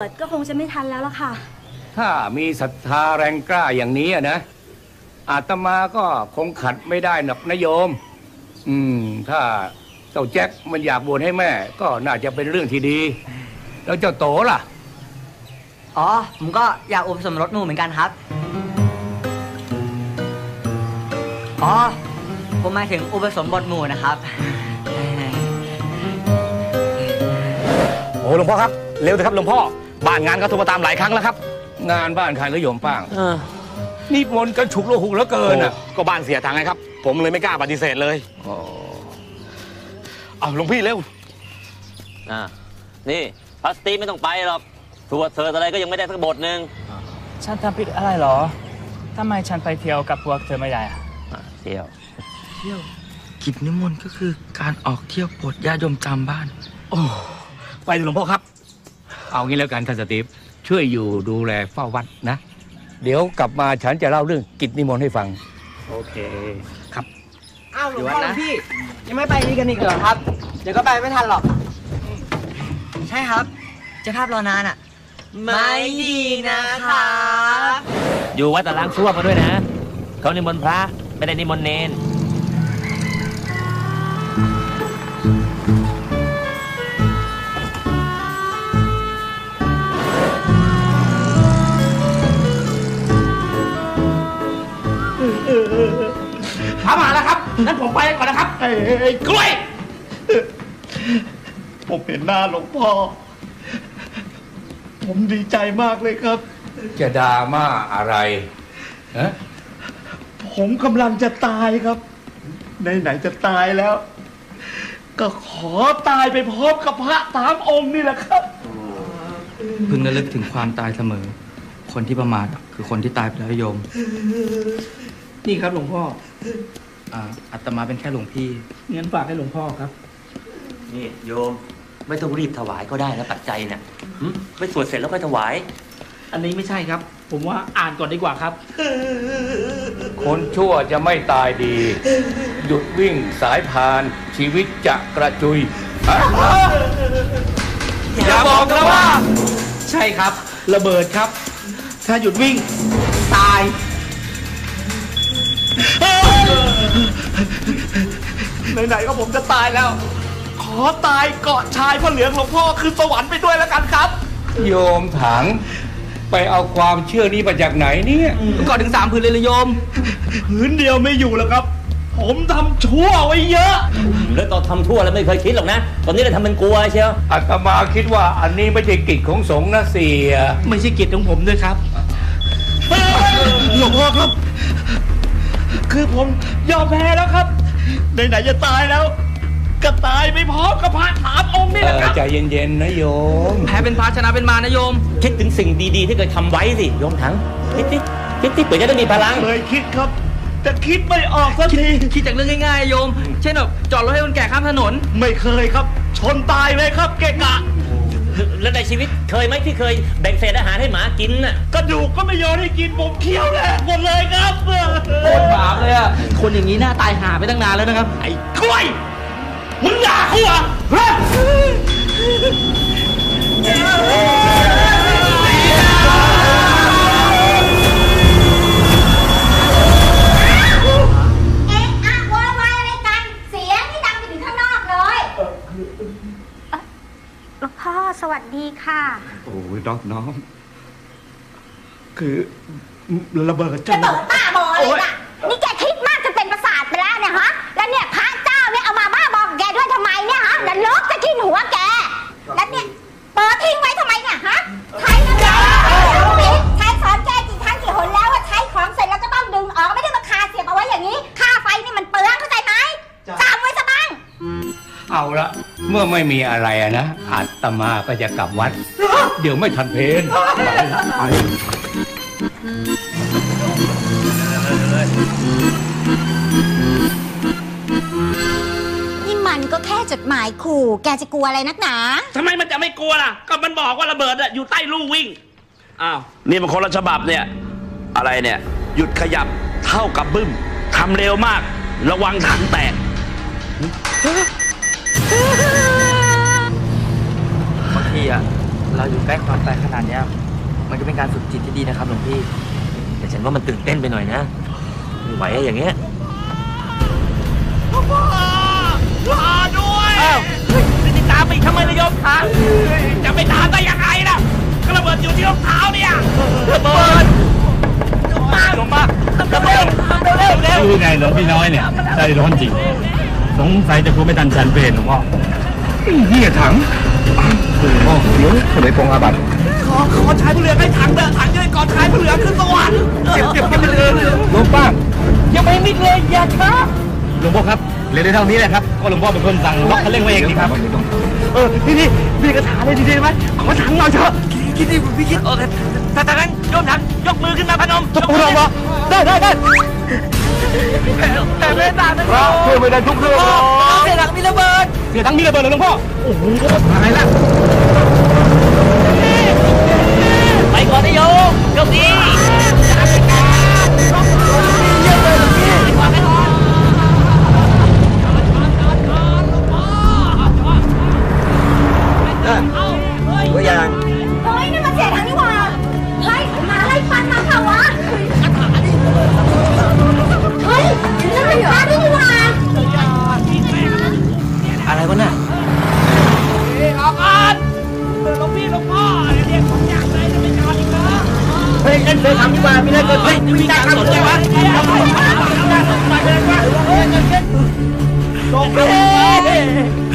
เปิดก็คงจะไม่ทันแล้วล่ะค่ะ ถ้ามีศรัทธาแรงกล้าอย่างนี้อะนะ อาตมาก็คงขัดไม่ได้หนักนะโยม อืม ถ้าเจ้าแจ็คมันอยากบวชให้แม่ ก็น่าจะเป็นเรื่องที่ดี แล้วเจ้าโตล่ะ อ๋อ ผมก็อยากอุปสมรสหมู่เหมือนกันครับ อ๋อ ผมหมายถึงอุปสมบทหมู่นะครับ โอ้หลวงพ่อครับ เร็วเถอะครับหลวงพ่อ บ้านงานก็โทรมาตามหลายครั้งแล้วครับ งานบ้านใครก็โยมป้างนี่มนต์กันฉุกละหุกแล้วเกินอะโอ้ก็บ้านเสียทางไงครับ ผมเลยไม่กล้าปฏิเสธเลยอ๋อเอาหลวงพี่เร็วอ่านี่พลาสติกไม่ต้องไปหรอกสวดเสิร์ตอะไรก็ยังไม่ได้สักบทหนึ่งฉันทำผิดอะไรเหรอทำไมฉันไปเที่ยวกับพวกเธอไม่ได้อะอะเที่ยว เที่ยวกิจนิมนต์ก็คือการออกเที่ยวโปรดญาติโยมตามบ้าน โอ้ ไปเถอะหลวงพ่อครับ เอางี้แล้วกันท่านสตีฟช่วยอยู่ดูแลเฝ้าวัดนะ เดี๋ยวกลับมาฉันจะเล่าเรื่องกิจนิมนต์ให้ฟัง โอเคครับ อ้าวหลวงพ่อหลวงพี่ยังไม่ไปนี่กันอีกเหรอครับ เดี๋ยวก็ไปไม่ทันหรอก ใช่ครับเจะภาพรอนานอะ ไม่ดีนะคะอยู่วัดตะล้างซ่วมมาด้วยนะ เขานิมนต์พระ ไม่ได้นิมนต์เนน มาแล้วครับงั้นผมไปก่อนนะครับไอ้ไอ้กล้วย ผมเห็นหน้าหลวงพ่อ ผมดีใจมากเลยครับ จะดราม่าอะไรฮะผมกำลังจะตายครับไหนๆจะตายแล้ว ก็ขอตายไปพร้อมกับพระสามองค์นี่แหละครับ พึงระลึกถึงความตายเสมอ คนที่ประมาทคือคนที่ตายไปแล้วโยม นี่ครับหลวงพ่อ อ่าอาตมาเป็นแค่หลวงพี่เงินฝากให้หลวงพ่อครับ นี่โยม ไม่ต้องรีบถวายก็ได้นะปัจจัยเนี่ยหึไม่สวดเสร็จแล้วค่อยถวาย อันนี้ไม่ใช่ครับ ผมว่าอ่านก่อนดีกว่าครับ คนชั่วจะไม่ตายดี หยุดวิ่งสายพาน ชีวิตจะกระจุยฮะอย่าบอกนะว่า ใช่ครับ ระเบิดครับ ถ้าหยุดวิ่ง ไหนๆก็ผมจะตายแล้ว ขอตายเกาะชายพระเหลืองหลวงพ่อคือสวรรค์ไปด้วยแล้วกันครับ โยมถัง ไปเอาความเชื่อนี้มาจากไหนเนี่ยก่อนถึงสามพื้นเลยเลยโยม พื้นเดียวไม่อยู่แล้วครับ ผมทำชั่วไว้เยอะ แล้วตอนทำทั่วแล้วไม่เคยคิดหรอกนะ ตอนนี้เลยทำเป็นกลัวเชียวอาตมาคิดว่าอันนี้ไม่ใช่กิจของสงฆ์นะเสียไม่ใช่กิจของผมด้วยครับหลวงพ่อครับ คือผมยอมแพ้แล้วครับ ไหนๆจะตายแล้ว ก็ตายไปพร้อมกับพระสามองค์นี่เอแหละอครับ ใจเย็นๆนะโยม แพ้เป็นพระชนะเป็นมารนะโยม คิดถึงสิ่งดีๆที่เคยทำไว้สิโยมถังคิดสิคิดสิเผื่อจะได้มีพลัง เคยคิดครับ แต่คิดไม่ออกสักที คิดจากเรื่องง่ายๆโยม เช่นแบบจอดรถให้คนแก่ข้ามถนน ไม่เคยครับ ชนตายเลยครับเกะกะ แล้วในชีวิตเคยไหมที่เคยแบ่งเศษอาหารให้หมากินน่ะกระดูกก็ไม่ยอมให้กินผมเคี้ยวแหลกหมดเลยครับโคตรบาปเลยอะคนอย่างนี้หน้าตายหาไปตั้งนานแล้วนะครับ ไอ้กล้วยมึงด่ากูเหรอฮะเวงพ่อสวัสดีค่ะ โอ้ยน้องน้องคือระเบิดจะจังเบิดบ้าบอเลยนะนี่แกคิดมากจนเป็นประสาทไปแล้วเนี่ยฮะ แล้วเนี่ยพระเจ้าเนี่ยเอามาบ้าบอกบแกด้วยทำไมเนี่ยฮะแล้วลกจะกินหัวแก แล้วเนี่ยเปิดทิ้งไว้ทำไม เมื่อไม่มีอะไรอะนะอาตมาก็จะกลับวัด เดี๋ยวไม่ทันเพลนไปนี่มันก็แค่จดหมายขู่ แกจะกลัวอะไรนักหนา ทำไมมันจะไม่กลัวล่ะ ก็มันบอกว่าระเบิดอะอยู่ใต้ลู่วิ่ง อ้าว นี่มันคนละฉบับเนี่ย อะไรเนี่ย หยุดขยับเท่ากับบึ้ม ทำเร็วมาก ระวังถังแตก บางทีอะเราอยู่ใกล้ความตายขนาดเนี้ย มันก็เป็นการฝึกจิตที่ดีนะครับหลวงพี่ แต่ฉันว่ามันตื่นเต้นไปหน่อยนะไม่ไหวอะอย่างเงี้ยรอด้วยจะตามไปทำไมระยมขาจะไปตามได้ยังไงล่ะก็ระเบิดอยู่ที่รองเท้าเนี่ยระเบิดลงมาระเบิดเร็วเร็วคือไงหลวงพี่น้อยเนี่ยใจร้อนจริง สงสัยจะคงไม่ทันฉันเป็นหลวงพ่อเหี้ยถังโอ้เดี๋ยวทำไมปองอาบัติขอขอชายผู้เหลือให้ถังเดินถังยืนก่อนชายผู้เหลือขึ้นสวรรค์เจ็บเจ็บกันไปเลยลงป้างยังไม่มิดเลยอย่าช้าหลวงพ่อครับเรียนได้เท่านี้แหละครับก็หลวงพ่อเป็นคนสั่งล็อกคันเร่งไว้เองนี่ครับเออนี่นี่มีกระถาเลยดีๆไหมขอถังหน่อยเถอะคิดดิพี่คิดเออถ้าถ้างั้นโยมถังยกมือขึ้นมาพนมยกมือมาได้ได้ได้ แต่ไม่ตามนะครัเพื่อไม่ได้ทุกเรื่องหรอกเสียหลังมีระเบิด เสียทั้งมีระเบิดเลยหลวงพ่อ โอ้โหตายละไปก่อนนะโยม เล่นเดินทำดีกว่ามีอะไรเกิดขึ้นมีการสนใจวะ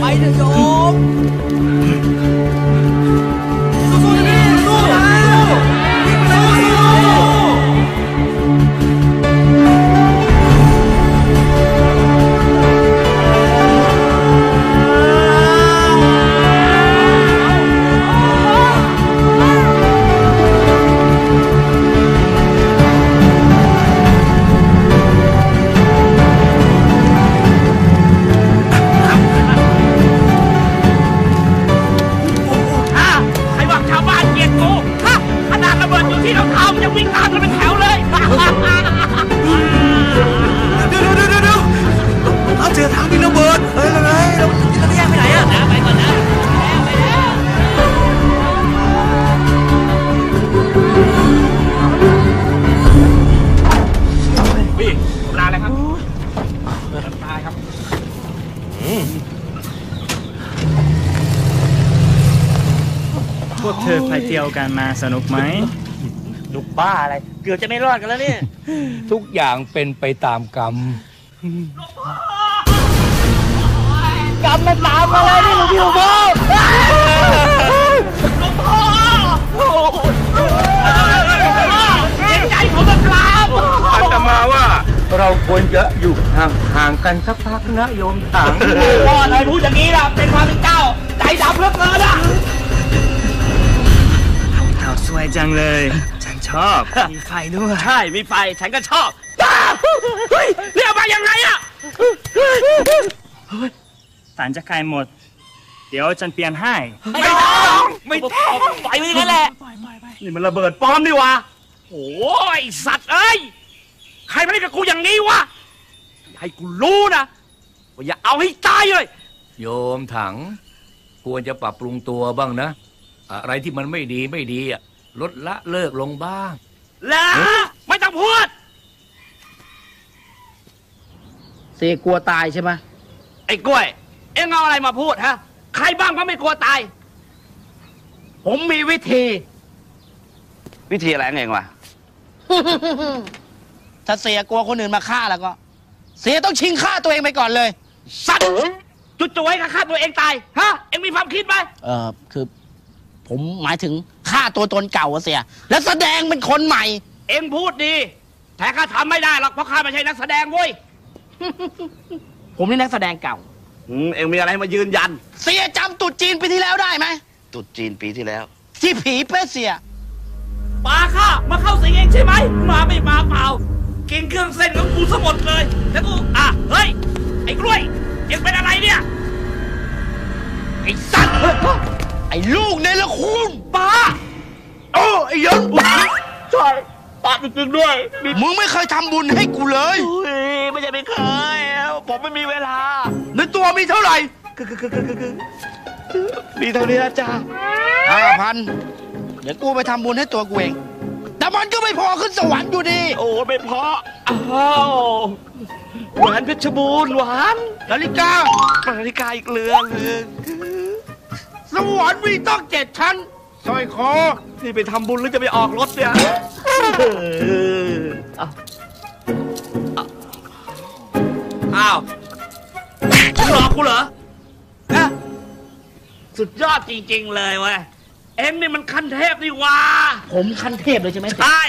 ไปเถอะโยม กันมาสนุกไหมลูกบ้าอะไร เกือบจะไม่รอดกันแล้วเนี่ย ทุกอย่างเป็นไปตามกรรมกำมันตามมาเลยนี่หลวงพี่หลวงพ่อหลวงพ่อเห็นใจผมนะครับอาตมาว่าเราควรจะอยู่ห่างห่างๆกันสักพักนะโยมถังพ่อเลยพูดอย่างนี้ล่ะ เป็นความเป็นเจ้า ใจดำเหลือเกินอะข่าว สวยจังเลย ฉันชอบ มีไฟด้วย ใช่ มีไฟ ฉันก็ชอบเฮ้ยเรียกมายังไงอะสารจะใครหมด เดี๋ยวฉันเปลี่ยนให้ ไม่ต้องไม่ต้องปล่อยไว้อย่างนั้นแหละนี่มันระเบิดปลอมนี่วะโอ้ยสัตว์เอ้ย ใครมาเล่นกับกูอย่างนี้วะอย่าให้กูรู้นะว่าอย่าเอาให้ตายเลย โยมถัง ควรจะปรับปรุงตัวบ้างนะ อะไรที่มันไม่ดีไม่ดีอะ ลดละเลิกลงบ้างแล้วไม่ต้องพูด เสียกลัวตายใช่ไหมไอ้กล้วย เอ็งเอาอะไรมาพูดฮะ ใครบ้างก็ไม่กลัวตาย ผมมีวิธี วิธีอะไรของเองวะ ถ้าเสียกลัวคนอื่นมาฆ่าแล้วก็ เสียต้องชิงฆ่าตัวเองไปก่อนเลย สัตว์จุดๆให้ฆ่าตัวเองตาย ฮะ เอ็งมีความคิดไหมเออคือ ผมหมายถึงฆ่าตัวตนเก่าอะเสีย แล้วแสดงเป็นคนใหม่ เอ็งพูดดี แต่ข้าทำไม่ได้หรอกเพราะข้าไม่ใช่นักแสดงเว้ย ผมนี่นักแสดงเก่า อืมเองมีอะไรมายืนยัน เสียจำตรุดจีนปีที่แล้วได้ไหมตุดจีนปีที่แล้ว ที่ผีเป้เสีย ปาข้ามาเข้าสิงเองใช่ไหม มาไม่มาเปล่า กินเครื่องเส้นของกูสมดเลย แล้วกู อะ เฮ้ย ไอ้กล้วย เอ็งเป็นอะไรเนี่ย ไอ้สัตว์ ไอ้ลูกเนรคุณป้าโอ้ไอ้ยันใช่ปาจริงๆด้วย มึงไม่เคยทำบุญให้กูเลยอุ้ยไม่ใช่ไม่เคย ผมไม่มีเวลา ในตัวมีเท่าไหร่มีเท่านี้นะจ๊ะห้าพันเดี๋ยวกูไปทำบุญให้ตัวกูเอง แต่มันก็ไม่พอขึ้นสวรรค์อยู่ดี โอ้ไม่เพราะอ้าวแหวนเพชรบูรณ์หวานนาฬิกานาฬิกาอีกเรือนหนึ่งส วรรค์มีต้องเจ็ดชั้นสร้อยคอที่ไปทำบุญหรือจะไปออกรถเนี่ยเออเอาเอาอ้าวหลอกกูเหรอฮะสุดยอดจริง ๆ เลยเว้ย เอ็งนี่มันขั้นเทพนี่หว่าผมคันเทพเลยใช่ไหมใช่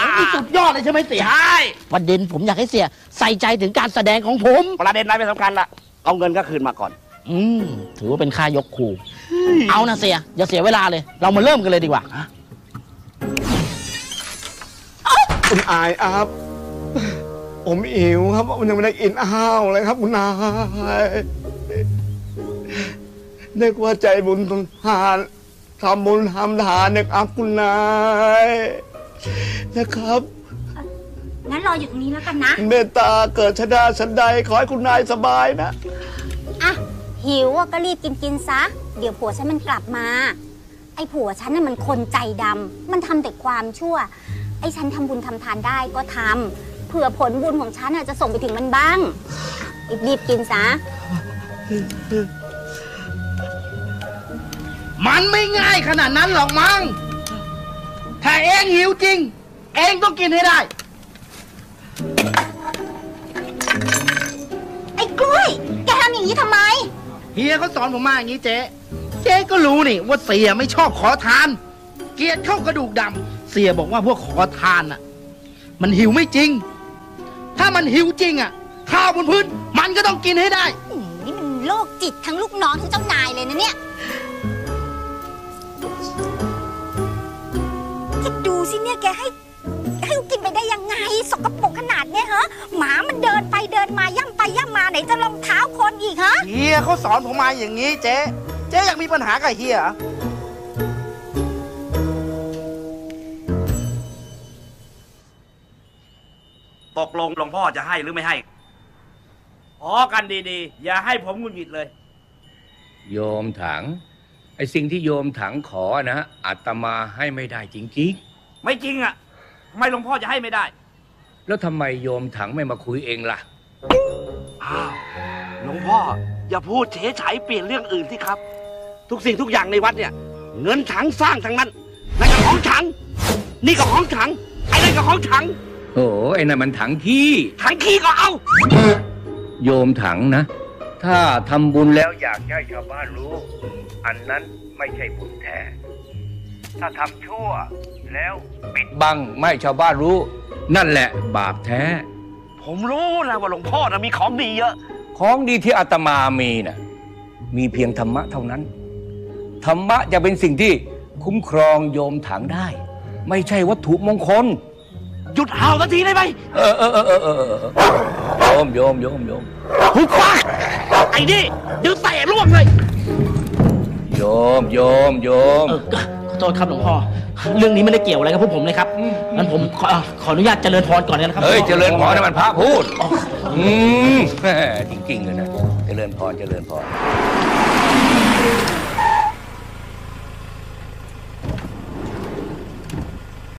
ผมนี่สุดยอดเลยใช่ไหมเสียใช่ประเด็นผมอยากให้เสีย ใส่ใจถึงการแสดงของผม ประเด็นนั้นไม่สำคัญละเอาเงินก็คืนมาก่อน อืมถือว่าเป็นค่ายกครูเอานะเสียอย่าเสียเวลาเลย เรามาเริ่มกันเลยดีกว่าคุณอายครับ ผมหิวครับผมยังไม่ได้กินข้าวเลยครับคุณนายนึกว่าใจบุญทุนทานทำบุญทำทานนะครับคุณนายนะครับงั้นรออยู่ตรงนี้แล้วกันนะ เมตตาเกิดชะดาชันใดขอให้คุณนายสบายนะอะ หิวอะก็รีบกินกินซะ เดี๋ยวผัวฉันมันกลับมา ไอ้ผัวฉันน่ะมันคนใจดำมันทำแต่ความชั่ว ไอ้ฉันทำบุญทำทานได้ก็ทำเผื่อผลบุญของฉันน่ะจะส่งไปถึงมันบ้างอะรีบๆกินซะ มันไม่ง่ายขนาดนั้นหรอกมั้ง ถ้าเองหิวจริง เองต้องกินให้ได้ เฮียเขาสอนผมมาอย่างนี้เจ๊ เจ๊ก็รู้นี่ว่าเสียไม่ชอบขอทาน เกลียดเข้ากระดูกดำเสียบอกว่าพวกขอทานอะ มันหิวไม่จริง ถ้ามันหิวจริงอะ ข้าวบนพื้น มันก็ต้องกินให้ได้ อืมนี่มันโรคจิตทั้งลูกน้องทั้งเจ้านายเลยนะเนี่ยจะดูสิเนี่ยแกให้ให้กินไปได้ยังไง สกปรกขนาดเนี้ยฮะหมามันเดินไปเดินมาย่ำไปย่ำมาไหนจะรอง อีกฮะ เฮียเขาสอนผมมาอย่างนี้เจ๊ เจ๊อยากมีปัญหากับเฮียเหรอตกลงหลวงพ่อจะให้หรือไม่ให้พอกันดีๆ อย่าให้ผมหงุดหงิดเลย โยมถัง ไอ้สิ่งที่โยมถังขอนะอาตมาให้ไม่ได้จริงไม่จริงอะทำไมหลวงพ่อจะให้ไม่ได้ ๆ แล้วทำไมโยมถังไม่มาคุยเองล่ะ อ้าวห ลวงพ่อ อย่าพูดเฉยฉายเปลี่ยนเรื่องอื่นที่ครับ ทุกสิ่งทุกอย่างในวัดเนี่ย เงินถังสร้างทั้งนั้นนั่นก็ของถัง นี่ก็ของถังไอ้นั่นก็ของถัง โอ้ไอ้นั่นมันถังขี้ถังขี้ก็เอา โยมถังนะ ถ้าทำบุญแล้วอยากให้ชาวบ้านรู้ อันนั้นไม่ใช่บุญแท้ถ้าทำชั่วแล้วปิดบังไม่ให้ชาวบ้านรู้ นั่นแหละบาปแท้ ผมรู้แล้วว่าหลวงพ่อนะมีของดีเยอะ ของดีที่อาตมามีน่ะมีเพียงธรรมะเท่านั้น ธรรมะจะเป็นสิ่งที่คุ้มครองโยมถังได้ ไม่ใช่วัตถุมงคล หยุดเห่าสักทีได้ไหมเออเออเออเออเออเออโยมโยมโยมโยมหุบปากไอ้นี่เดี๋ยวเตะล่วงเลย โยมโยมโยม เออขอ โทษครับหลวงพ่อ เรื่องนี้ไม่ได้เกี่ยวอะไรกับพวกผมเลยครับงั้นผมขอขออนุญาตเจริญพรก่อนนะครับเฮ้ย เจริญพรนะมันพระพูดอืมแหม่จริงๆเลยนะ เจริญพร เจริญพร